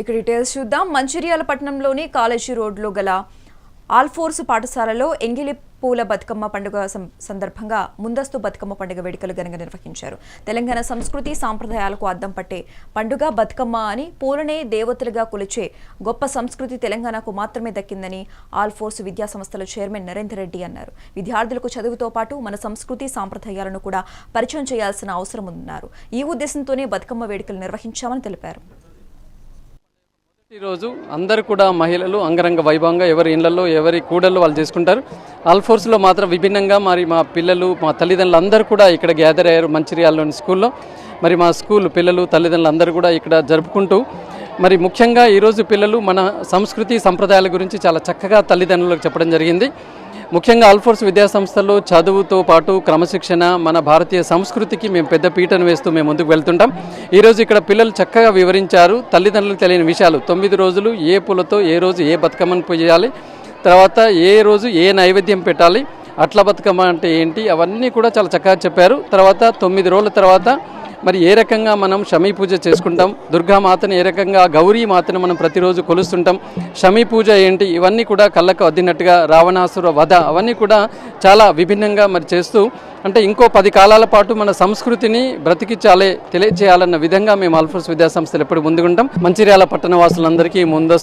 ఇక డీటెయిల్స్ చూద్దాం. మంచిర్యాల పట్టణంలోని కాలేజీ రోడ్లో గల ఆల్ఫోర్స్ పాఠశాలలో ఎంగిలి పూల బతుకమ్మ పండుగ సందర్భంగా ముందస్తు బతుకమ్మ పండుగ వేడుకలు ఘనంగా నిర్వహించారు. తెలంగాణ సంస్కృతి సాంప్రదాయాలకు అద్దం పట్టే పండుగ బతుకమ్మ అని పూలనే దేవతలుగా కొలిచే గొప్ప సంస్కృతి తెలంగాణకు మాత్రమే దక్కిందని ఆల్ఫోర్స్ విద్యా సంస్థల చైర్మన్ నరేందర్ రెడ్డి అన్నారు. విద్యార్థులకు చదువుతో పాటు మన సంస్కృతి సాంప్రదాయాలను కూడా పరిచయం చేయాల్సిన అవసరం ఉందన్నారు. ఈ ఉద్దేశంతోనే బతుకమ్మ వేడుకలు నిర్వహించామని తెలిపారు. ఈరోజు అందరు కూడా మహిళలు అంగరంగ వైభవంగా ఎవరి ఇళ్ళలో ఎవరి కూడల్లో వాళ్ళు చేసుకుంటారు. ఆల్ఫోర్స్లో మాత్రం విభిన్నంగా మరి మా పిల్లలు మా తల్లిదండ్రులు అందరూ కూడా ఇక్కడ గ్యాదర్ అయ్యారు మంచిర్యాలలోని స్కూల్లో. మరి మా స్కూల్ పిల్లలు తల్లిదండ్రులు అందరూ కూడా ఇక్కడ జరుపుకుంటూ మరి ముఖ్యంగా ఈరోజు పిల్లలు మన సంస్కృతి సంప్రదాయాల గురించి చాలా చక్కగా తల్లిదండ్రులకు చెప్పడం జరిగింది. ముఖ్యంగా ఆల్ఫోర్స్ విద్యాసంస్థల్లో చదువుతో పాటు క్రమశిక్షణ మన భారతీయ సంస్కృతికి మేము పెద్ద పీటను వేస్తూ మేము ముందుకు వెళ్తుంటాం. ఈరోజు ఇక్కడ పిల్లలు చక్కగా వివరించారు. తల్లిదండ్రులు తెలియని విషయాలు. తొమ్మిది రోజులు ఏ పూలతో ఏ రోజు ఏ బతుకమ్మను పూజేయాలి తర్వాత ఏ రోజు ఏ నైవేద్యం పెట్టాలి. అట్ల బతుకమ్మ అంటే ఏంటి? అవన్నీ కూడా చాలా చక్కగా చెప్పారు. తర్వాత తొమ్మిది రోజుల తర్వాత మరి ఏ రకంగా మనం షమీ పూజ చేసుకుంటాం? దుర్గామాతను ఏ రకంగా గౌరీ మాతను మనం ప్రతిరోజు కొలుస్తుంటాం? షమీ పూజ ఏంటి? ఇవన్నీ కూడా కళ్ళకు అద్దినట్టుగా రావణాసుర వధ అవన్నీ కూడా చాలా విభిన్నంగా మరి చేస్తూ అంటే ఇంకో పది కాలాల పాటు మన సంస్కృతిని బ్రతికించాలే తెలియచేయాలన్న విధంగా మేము ఆల్ఫోర్స్ విద్యాసంస్థలు ఎప్పుడు ముందుకుంటాం. మంచిర్యాల పట్టణ వాసులందరికీ ముందస్తు